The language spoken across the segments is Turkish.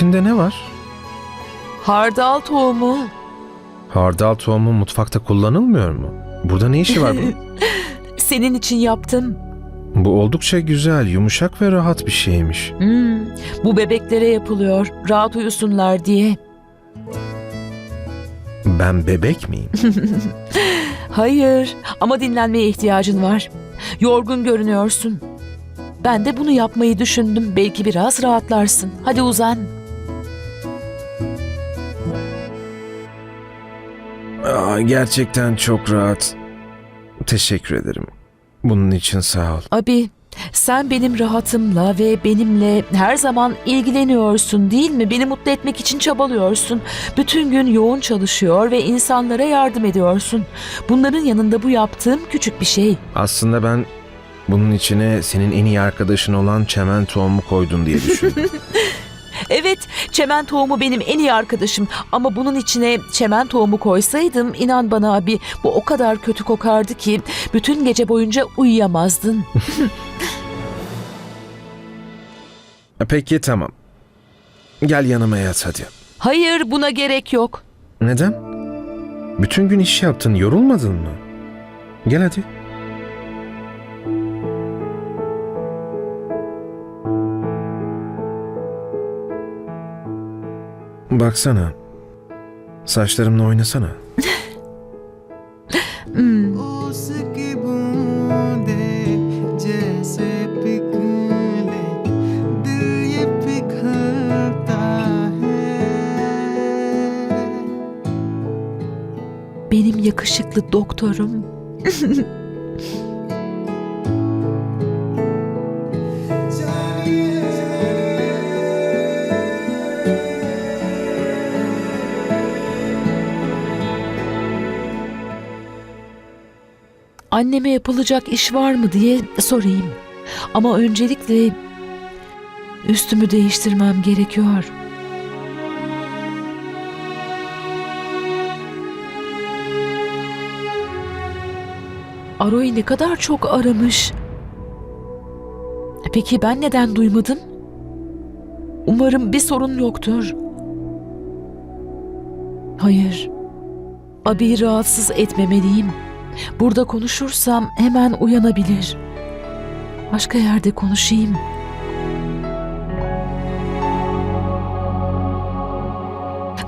İçinde ne var? Hardal tohumu. Hardal tohumu mutfakta kullanılmıyor mu? Burada ne işi var bunun? Senin için yaptım. Bu oldukça güzel, yumuşak ve rahat bir şeymiş. Hmm, bu bebeklere yapılıyor. Rahat uyusunlar diye. Ben bebek miyim? Hayır ama dinlenmeye ihtiyacın var. Yorgun görünüyorsun. Ben de bunu yapmayı düşündüm. Belki biraz rahatlarsın. Hadi uzan. Gerçekten çok rahat. Teşekkür ederim. Bunun için sağ ol. Abi, sen benim rahatımla ve benimle her zaman ilgileniyorsun değil mi? Beni mutlu etmek için çabalıyorsun. Bütün gün yoğun çalışıyor ve insanlara yardım ediyorsun. Bunların yanında bu yaptığım küçük bir şey. Aslında ben bunun içine senin en iyi arkadaşın olan çemen tohumu koydun diye düşündüm. Evet, çemen tohumu benim en iyi arkadaşım ama bunun içine çemen tohumu koysaydım inan bana abi bu o kadar kötü kokardı ki bütün gece boyunca uyuyamazdın. Peki tamam. Gel yanıma yat hadi. Hayır, buna gerek yok. Neden? Bütün gün iş yaptın, yorulmadın mı? Gel hadi. Baksana. Saçlarımla oynasana. hmm. Benim yakışıklı doktorum. Anneme yapılacak iş var mı diye sorayım. Ama öncelikle üstümü değiştirmem gerekiyor. Aro'yu ne kadar çok aramış. Peki ben neden duymadım? Umarım bir sorun yoktur. Hayır. Abi'yi rahatsız etmemeliyim. Burada konuşursam hemen uyanabilir. Başka yerde konuşayım.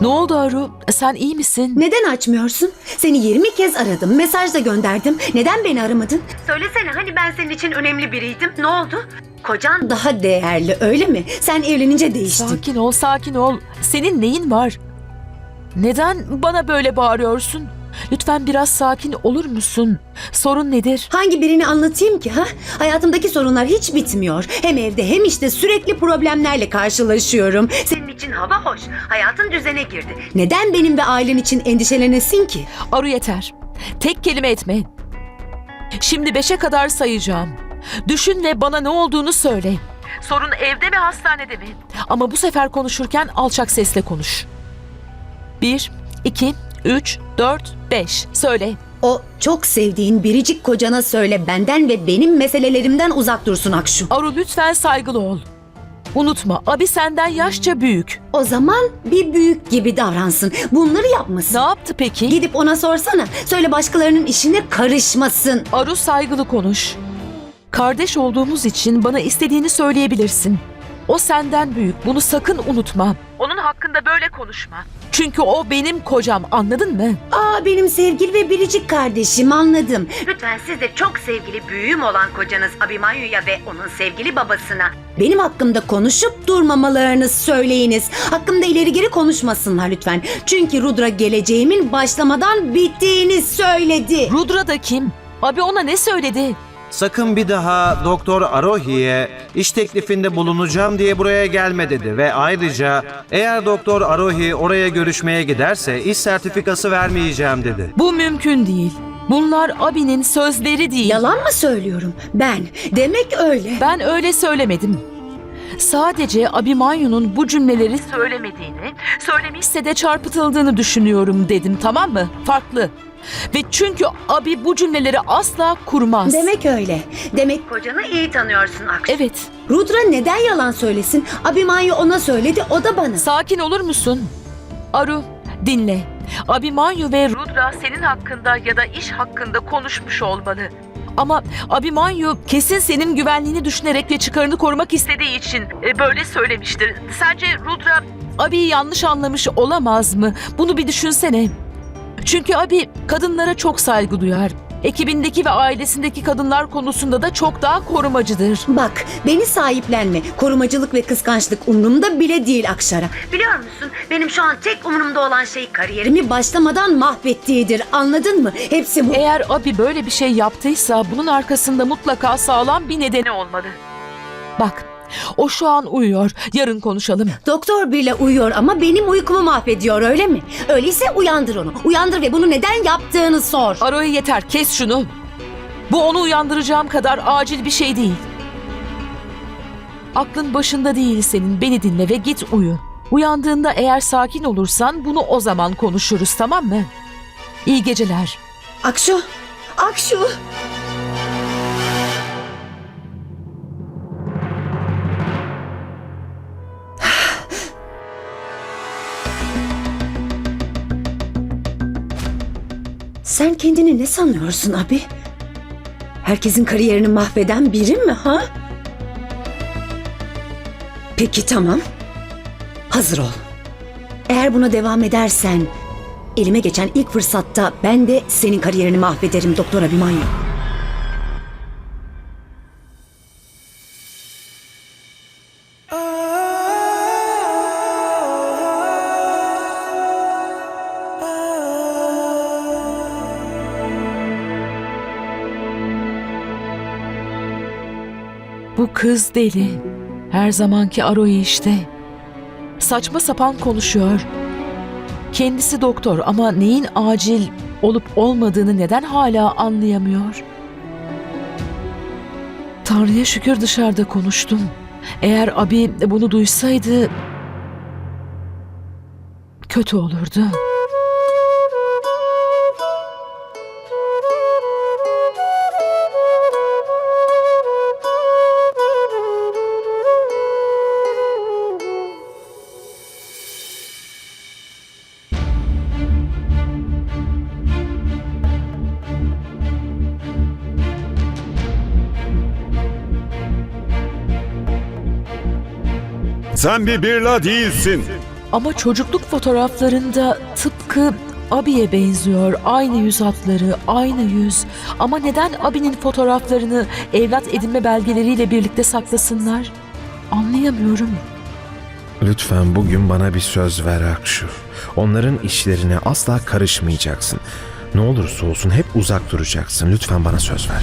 Ne oldu Aru? Sen iyi misin? Neden açmıyorsun? Seni 20 kez aradım, mesaj da gönderdim. Neden beni aramadın? Söylesene hani ben senin için önemli biriydim. Ne oldu? Kocan daha değerli öyle mi? Sen evlenince değiştin. Sakin ol, sakin ol. Senin neyin var? Neden bana böyle bağırıyorsun? Lütfen biraz sakin olur musun? Sorun nedir? Hangi birini anlatayım ki ha? Hayatımdaki sorunlar hiç bitmiyor. Hem evde hem işte sürekli problemlerle karşılaşıyorum. Senin için hava hoş. Hayatın düzene girdi. Neden benim ve ailen için endişelenesin ki? Aru yeter. Tek kelime etme. Şimdi beşe kadar sayacağım. Düşün ve bana ne olduğunu söyle. Sorun evde mi hastanede mi? Ama bu sefer konuşurken alçak sesle konuş. Bir, iki, üç, dört, beş. Söyle. O çok sevdiğin biricik kocana söyle benden ve benim meselelerimden uzak dursun Akşu. Aru lütfen saygılı ol. Unutma abi senden yaşça büyük. O zaman bir büyük gibi davransın. Bunları Ne yapmasın. yaptı peki? Gidip ona sorsana. Söyle başkalarının işine karışmasın. Aru saygılı konuş. Kardeş olduğumuz için bana istediğini söyleyebilirsin. O senden büyük. Bunu sakın unutma. Onun hakkında böyle konuşma. Çünkü o benim kocam. Anladın mı? Aa benim sevgili ve biricik kardeşim anladım. Lütfen siz de çok sevgili büyüğüm olan kocanız Abimanyu'ya ve onun sevgili babasına benim hakkımda konuşup durmamalarını söyleyiniz. Hakkımda ileri geri konuşmasınlar lütfen. Çünkü Rudra geleceğimin başlamadan bittiğini söyledi. Rudra da kim? Abi ona ne söyledi? Sakın bir daha Doktor Arohi'ye iş teklifinde bulunacağım diye buraya gelme dedi ve ayrıca eğer Doktor Arohi oraya görüşmeye giderse iş sertifikası vermeyeceğim dedi. Bu mümkün değil. Bunlar abinin sözleri değil. Yalan mı söylüyorum? Ben. Demek öyle. Ben öyle söylemedim. Sadece Abimanyu'nun bu cümleleri söylemediğini, söylemişse de çarpıtıldığını düşünüyorum dedim tamam mı? Farklı. Ve çünkü Abi bu cümleleri asla kurmaz. Demek öyle. Demek kocanı iyi tanıyorsun Akşu. Evet. Rudra neden yalan söylesin? Abimanyu ona söyledi, o da bana. Sakin olur musun? Aru, dinle. Abimanyu ve Rudra senin hakkında ya da iş hakkında konuşmuş olmalı. Ama Abimanyu kesin senin güvenliğini düşünerek ve çıkarını korumak istediği için e, böyle söylemiştir. Sence Rudra Abi'yi yanlış anlamış olamaz mı? Bunu bir düşünsene. Çünkü Abi kadınlara çok saygı duyar. Ekibindeki ve ailesindeki kadınlar konusunda da çok daha korumacıdır. Bak, beni sahiplenme. Korumacılık ve kıskançlık umurumda bile değil Akşara. Biliyor musun, benim şu an tek umurumda olan şey kariyerimi başlamadan mahvettiğidir. Anladın mı? Hepsi bu. Eğer Abi böyle bir şey yaptıysa bunun arkasında mutlaka sağlam bir nedeni olmalı. Bak, o şu an uyuyor. Yarın konuşalım. Doktor bile uyuyor ama benim uykumu mahvediyor öyle mi? Öyleyse uyandır onu. Uyandır ve bunu neden yaptığını sor. Aroy yeter, kes şunu. Bu onu uyandıracağım kadar acil bir şey değil. Aklın başında değil senin. Beni dinle ve git uyu. Uyandığında eğer sakin olursan bunu o zaman konuşuruz tamam mı? İyi geceler. Akşu, Akşu. Sen kendini ne sanıyorsun abi? Herkesin kariyerini mahveden biri mi ha? Peki tamam. Hazır ol. Eğer buna devam edersen elime geçen ilk fırsatta ben de senin kariyerini mahvederim Doktor Abimanyu. Bu kız deli. Her zamanki Aroy işte. Saçma sapan konuşuyor. Kendisi doktor ama neyin acil olup olmadığını neden hala anlayamıyor? Tanrı'ya şükür dışarıda konuştum. Eğer abi bunu duysaydı kötü olurdu. Sen bir birla değilsin. Ama çocukluk fotoğraflarında tıpkı Abi'ye benziyor. Aynı yüz hatları, aynı yüz. Ama neden Abi'nin fotoğraflarını evlat edinme belgeleriyle birlikte saklasınlar? Anlayamıyorum. Lütfen bugün bana bir söz ver Akşu. Onların işlerine asla karışmayacaksın. Ne olursa olsun hep uzak duracaksın. Lütfen bana söz ver.